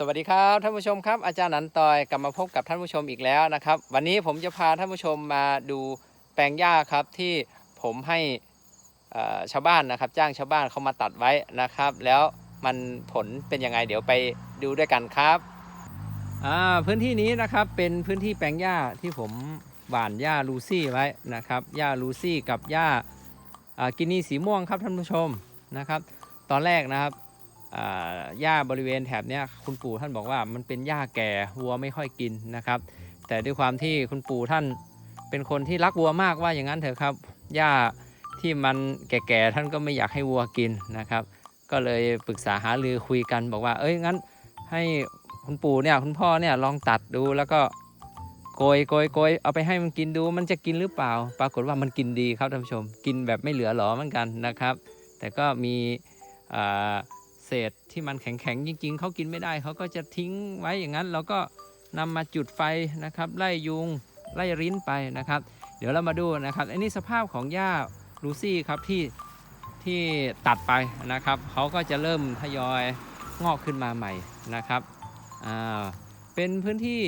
สวัสดีครับท่านผู้ชมครับอาจารย์หนันตอยกลับมาพบกับท่านผู้ชมอีกแล้วนะครับ วันนี้ผมจะพาท่านผู้ชมมาดูแปลงหญ้าครับที่ผมให้ชาวบ้านนะครับ จ้างชาวบ้านเขามาตัดไว้นะครับ แล้วมันผลเป็นยังไงเดี๋ยวไปดูด้วยกันครับพื้นที่นี้นะครับเป็นพื้นที่แปลงหญ้าที่ผมหว่านหญ้าลูซี่ไว้นะครับหญ้าลูซี่กับหญ้ากินีสีม่วงครับท่านผู้ชมนะครับ ตอนแรกนะครับ หญ้าบริเวณแถบนี้คุณปู่ท่านบอกว่ามันเป็นหญ้าแก่วัวไม่ค่อยกินนะครับ แต่ด้วยความที่คุณปู่ท่านเป็นคนที่รักวัวมากว่าอย่างนั้นเถอะครับหญ้าที่มันแก่ๆท่านก็ไม่อยากให้วัวกินนะครับ ก็เลยปรึกษาหารือคุยกันบอกว่า เอ้ยงั้นให้คุณปู่เนี่ยคุณพ่อเนี่ยลองตัดดูแล้วก็โกยโกยโกยเอาไปให้มันกินดูมันจะกินหรือเปล่า ปรากฏว่ามันกินดีครับท่านผู้ชม กินแบบไม่เหลือหรอเหมือนกันนะครับ แต่ก็มีอ่า เศษที่มันแข็งๆจริง ๆเขากินไม่ได้เขาก็จะทิ้งไว้อย่างนั้นเราก็นำมาจุดไฟนะครับไล่ยุงไล่ริ้นไปนะครับ เดี๋ยวเรามาดูนะครับอันนี้สภาพของหญ้าลูซี่ครับที่ที่ตัดไปนะครับเขาก็จะเริ่มทยอยงอกขึ้นมาใหม่นะครับอ่าเป็นพื้นที่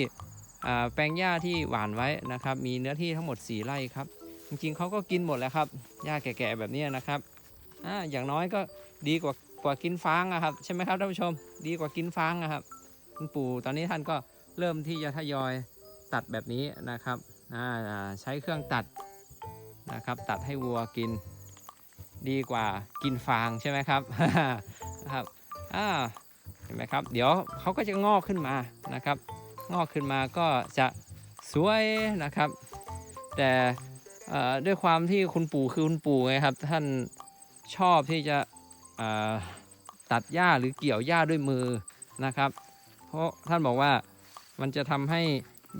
แปลงหญ้าที่หว่านไว้นะครับ มีเนื้อที่ทั้งหมด 4 ไร่ครับ จริงๆเขาก็กินหมดแล้วครับหญ้าแก่ๆแบบนี้นะครับออย่างน้อยก็ดีกว่า กว่ากินฟางอะครับ ใช่ไหมครับท่านผู้ชม ดีกว่ากินฟางอะครับคุณปู่ตอนนี้ท่านก็เริ่มที่จะทยอยตัดแบบนี้นะครับใช้เครื่องตัดนะครับ ตัดให้วัวกินดีกว่ากินฟางใช่ไหมครับนะครับอ่าเห็นไหมครับ เดี๋ยวเขาก็จะงอกขึ้นมานะครับ งอกขึ้นมาก็จะสวยนะครับ แต่ด้วยความที่คุณปู่คือคุณปู่ไงครับ ท่านชอบที่จะ ตัดหญ้าหรือเกี่ยวหญ้าด้วยมือนะครับ เพราะท่านบอกว่ามันจะทำให้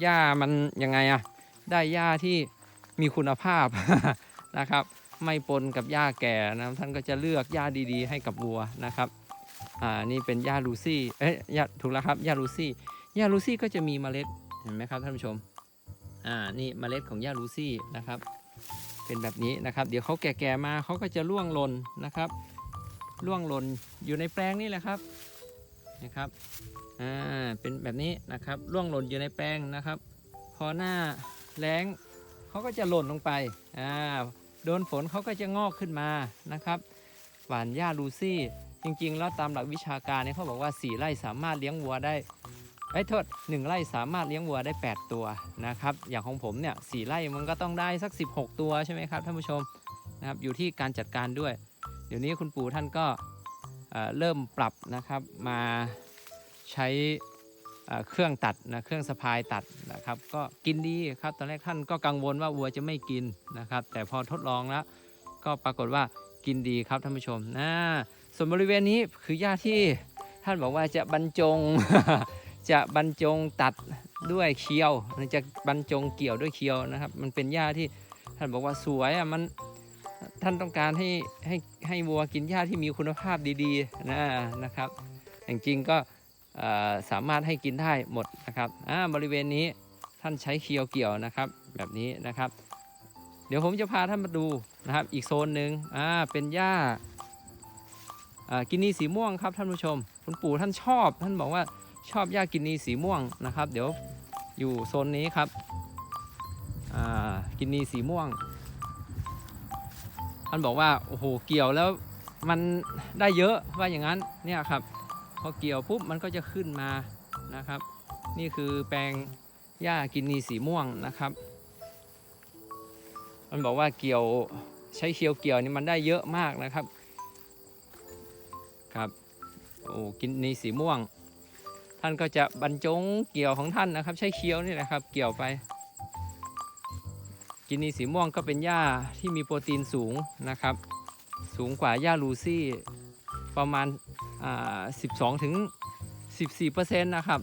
หญ้ามันยังไงอะได้หญ้าที่มีคุณภาพนะครับ ไม่ปนกับหญ้าแก่นะท่านก็จะเลือกหญ้าดีๆ ให้กับวัวนะครับอ่านี่เป็นหญ้าลูซี่เอ๊ะหญ้าถูกแล้วครับหญ้าลูซี่หญ้าลูซี่ก็จะมีเมล็ดเห็นไหมครับท่านผู้ชมอ่านี่เมล็ดของหญ้าลูซี่นะครับ เป็นแบบนี้นะครับ เดี๋ยวเขาแก่ๆมาเขาก็จะร่วงหล่นนะครับ ร่วงหล่นอยู่ในแปลงนี่แหละครับนะครับอ่าเป็นแบบนี้นะครับร่วงหล่นอยู่ในแปลงนะครับ พอหน้าแล้งเขาก็จะหล่นลงไปอ่าโดนฝนเขาก็จะงอกขึ้นมานะครับหวานหญ้าลูซี่จริงๆ แล้วตามหลักวิชาการเนี่ยเขาบอกว่า 4 ไร่สามารถเลี้ยงวัวได้ไอ้โทษ1ไร่สามารถเลี้ยงวัวได้ 8 ตัวนะครับอย่างของผมเนี่ยสไร่มันก็ต้องได้สัก 16 ตัวใช่ไหมครับท่านผู้ชมนะครับอยู่ที่การจัดการด้วย เดี๋ยวนี้คุณปู่ท่านก็เเริ่มปรับนะครับมาใช้เเครื่องตัดนะเครื่องสะพายตัดนะครับ ก็กินดีครับตอนแรกท่านก็กังวลว่าวัวจะไม่กินนะครับ แต่พอทดลองแล้วก็ปรากฏว่ากินดีครับท่านผู้ชมนะส่วนบริเวณนี้คือหญ้าที่ท่านบอกว่าจะบรรจง จะบรรจงตัดด้วยเคียวจะบรรจงเกี่ยวด้วยเคียวนะครับ มันเป็นหญ้าที่ท่านบอกว่าสวยอะมัน ท่านต้องการให้ให้ให้วัวกินหญ้าที่มีคุณภาพดีๆนะนะครับจริงๆก็สามารถให้กินได้หมดนะครับอ่าบริเวณนี้ท่านใช้เคียวเกี่ยวนะครับ แบบนี้นะครับ เดี๋ยวผมจะพาท่านมาดูนะครับ อีกโซนหนึ่งอ่าเป็นหญ้ากินนีสีม่วงครับท่านผู้ชม คุณปู่ท่านชอบ ท่านบอกว่าชอบหญ้ากินนีสีม่วงนะครับ เดี๋ยวอยู่โซนนี้ครับอ่ากินนีสีม่วง ท่านบอกว่าโอ้โหเกี่ยวแล้วมันได้เยอะว่าอย่างนั้นเนี่ยครับพอเกี่ยวปุ๊บมันก็จะขึ้นมานะครับ นี่คือแปลงหญ้ากินนีสีม่วงนะครับ มันบอกว่าเกี่ยวใช้เคียวเกี่ยวนี่มันได้เยอะมากนะครับครับโอ้กินนีสีม่วง ท่านก็จะบรรจงเกี่ยวของท่านนะครับ ใช้เคียวนี่แหละครับ เกี่ยวไป กินีสีม่วงก็เป็นหญ้าที่มีโปรตีนสูงนะครับ สูงกว่าหญ้าลูซี่ประมาณ 12 ถึง 14%นะครับ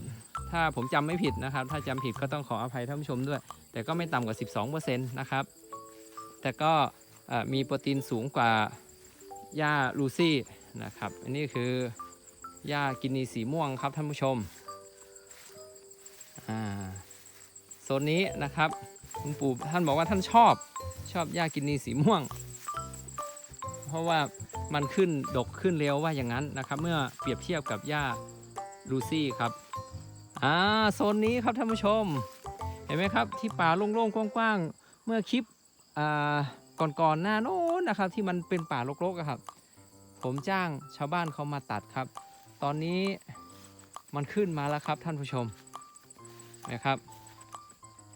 ถ้าผมจำไม่ผิดนะครับ ถ้าจำผิดก็ต้องขออภัยท่านผู้ชมด้วย แต่ก็ไม่ต่ำกว่า 12%นะครับ แต่ก็มีโปรตีนสูงกว่าหญ้าลูซี่นะครับ อันนี้คือหญ้ากินีสีม่วงครับท่านผู้ชมโซนนี้นะครับ คุณปู่ท่านบอกว่าท่านชอบชอบหญ้ากินนีสีม่วง เพราะว่ามันขึ้นดกขึ้นเร็วว่าอย่างนั้นนะครับ เมื่อเปรียบเทียบกับหญ้าลูซี่ครับอ่าโซนนี้ครับท่านผู้ชม เห็นไหมครับที่ป่าโล่งๆกว้างๆ เมื่อคลิปอ่าก่อนๆหน้าโน้นนะครับ ที่มันเป็นป่ารกๆครับ ผมจ้างชาวบ้านเขามาตัดครับ ตอนนี้มันขึ้นมาแล้วครับท่านผู้ชมนะครับ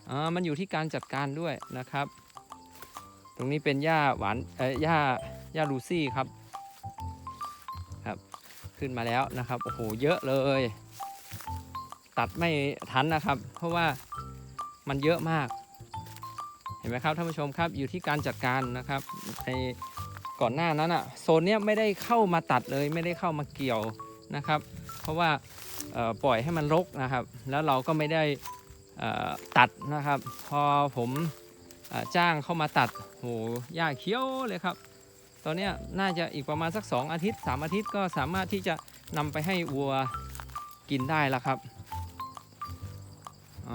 อ่ามันอยู่ที่การจัดการด้วยนะครับ ตรงนี้เป็นหญ้าหวานเอ้ยหญ้าหญ้าลูซี่ครับครับ ขึ้นมาแล้วนะครับโอ้โหเยอะเลย ตัดไม่ทันนะครับ เพราะว่ามันเยอะมาก เห็นไหมครับท่านผู้ชมครับอยู่ที่การจัดการนะครับในก่อนหน้านั้นอะโซนเนี้ยไม่ได้เข้ามาตัดเลยไม่ได้เข้ามาเกี่ยวนะครับ เพราะว่าปล่อยให้มันรกนะครับ แล้วเราก็ไม่ได้ ตัดนะครับ พอผมอจ้างเข้ามาตัดโหหญ้าเขียวเลยครับ ตอนนี้น่าจะอีกประมาณสัก 2 อาทิตย์ 3 อาทิตย์ก็สามารถที่จะนำไปให้วัวกินได้แล้วครับอ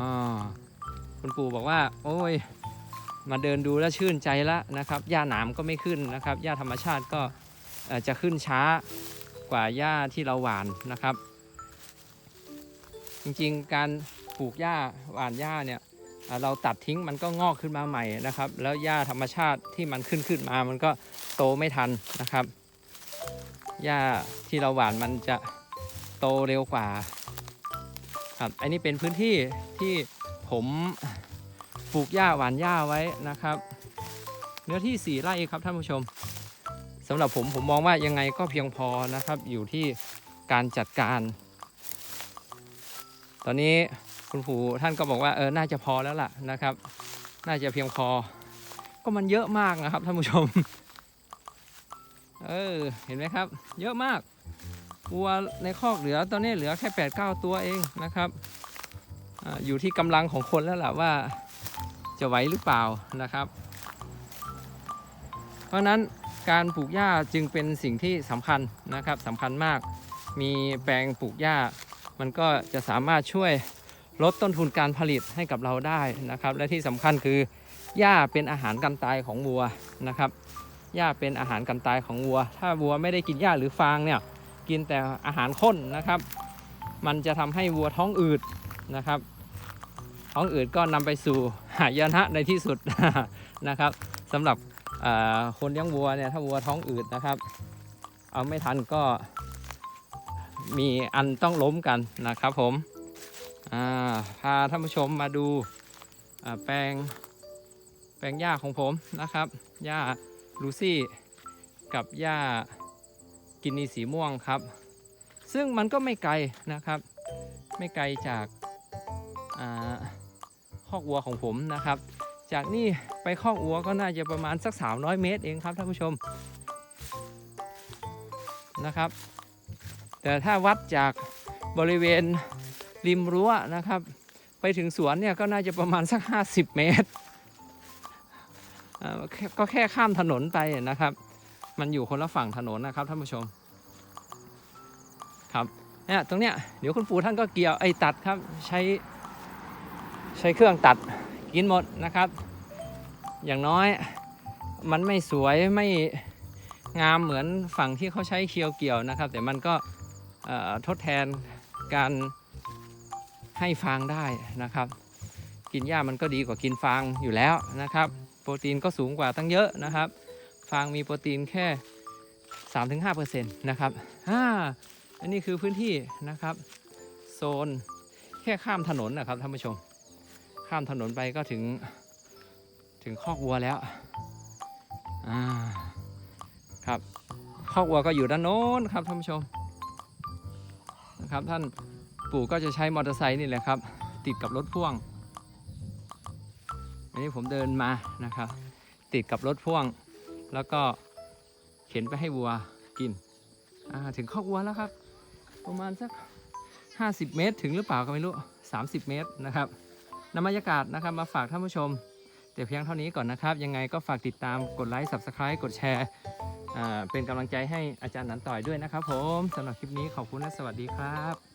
คุณปู่บอกว่า โอ้ยมาเดินดูแล้วชื่นใจแล้วนะครับหญ้าหนามก็ไม่ขึ้นนะครับหญ้าธรรมชาติก็จะขึ้นช้ากว่าหญ้าที่เราหว่านนะครับ จริงๆการ ปลูกหญ้าหว่านหญ้าเนี่ยเราตัดทิ้งมันก็งอกขึ้นมาใหม่นะครับ แล้วหญ้าธรรมชาติที่มันขึ้นขึ้นมามันก็โตไม่ทันนะครับหญ้าที่เราหว่านมันจะโตเร็วกว่าครับอันนี้เป็นพื้นที่ที่ผมปลูกหญ้าหว่านหญ้าไว้นะครับ เนื้อที่4ไร่ครับท่านผู้ชมสำหรับผมผมมองว่ายังไงก็เพียงพอนะครับ อยู่ที่การจัดการ ตอนนี้ คุณปู่ท่านก็บอกว่าเออน่าจะพอแล้วล่ะนะครับ น่าจะเพียงพอ ก็มันเยอะมากนะครับท่านผู้ชม เออเห็นไหมครับ เยอะมากวัวในคอกเหลือตอนนี้เหลือแค่8ปดเตัวเองนะครับออยู่ที่กำลังของคนแล้วล่ะว่าจะไหวหรือเปล่านะครับ เพราะนั้นการปลูกหญ้าจึงเป็นสิ่งที่สำคัญนะครับสำคัญมาก มีแปลงปลูกหญ้า มันก็จะสามารถช่วย ลดต้นทุนการผลิตให้กับเราได้นะครับ และที่สำคัญคือหญ้าเป็นอาหารกันตายของวัวนะครับหญ้าเป็นอาหารกันตายของวัว ถ้าวัวไม่ได้กินหญ้าหรือฟางเนี่ยกินแต่อาหารข้นนะครับ มันจะทำให้วัวท้องอืดนะครับ ท้องอืดก็นำไปสู่หายนะในที่สุดนะครับสำหรับคนเลี้ยงวัวเนี่ยถ้าวัวท้องอืดนะครับ เอาไม่ทันก็มีอันต้องล้มกันนะครับผม พาท่านผู้ชมมาดูาแปลงแปลงหญ้าของผมนะครับหญ้าลูซี่กับหญ้ากินนีสีม่วงครับ ซึ่งมันก็ไม่ไกลนะครับ ไม่ไกลจากคอกวัวของผมนะครับ จากนี่ไปคอกวัวก็น่าจะประมาณสัก 300 เมตรเองครับท่านผู้ชมนะครับ แต่ถ้าวัดจากบริเวณ ริมรั้วนะครับ ไปถึงสวนเนี่ยก็น่าจะประมาณสัก 50 เมตรอ่อแค่ก็แค่ข้ามถนนไปนะครับ มันอยู่คนละฝั่งถนนนะครับท่านผู้ชมครับเนี่ยตรงเนี้ยเดี๋ยวคุณปู่ท่านก็เกี่ยวไอ้ตัดครับใช้ใช้เครื่องตัดกินหมดนะครับ อย่างน้อยมันไม่สวยไม่งามเหมือนฝั่งที่เขาใช้เคียวเกี่ยวนะครับ แต่มันก็ทดแทนการ ให้ฟางได้นะครับ กินหญ้ามันก็ดีกว่ากินฟางอยู่แล้วนะครับ โปรตีนก็สูงกว่าตั้งเยอะนะครับ ฟางมีโปรตีนแค่ 3-5%นะครับอ่าอันนี้คือพื้นที่นะครับ โซนแค่ข้ามถนนนะครับท่านผู้ชม ข้ามถนนไปก็ถึงถึงคอกวัวแล้วอ่าครับคอกวัวก็อยู่ด้านโน้นครับท่านผู้ชมนะครับท่าน ปู่ก็จะใช้มอเตอร์ไซค์นี่แหละครับ ติดกับรถพ่วง อันนี้ผมเดินมานะครับ ติดกับรถพ่วง แล้วก็เข็นไปให้วัวกินถึงคอวัวแล้วครับ ประมาณสัก 50 เมตร ถึงหรือเปล่าก็ไม่รู้ 30 เมตรนะครับนำบรรยากาศนะครับมาฝากท่านผู้ชมแต่เพียงเท่านี้ก่อนนะครับ ยังไงก็ฝากติดตามกดไลค์ Subscribe กดแชร์เป็นกำลังใจให้อาจารย์นันต่อยด้วยนะครับผมสำหรับคลิปนี้ขอบคุณและสวัสดีครับ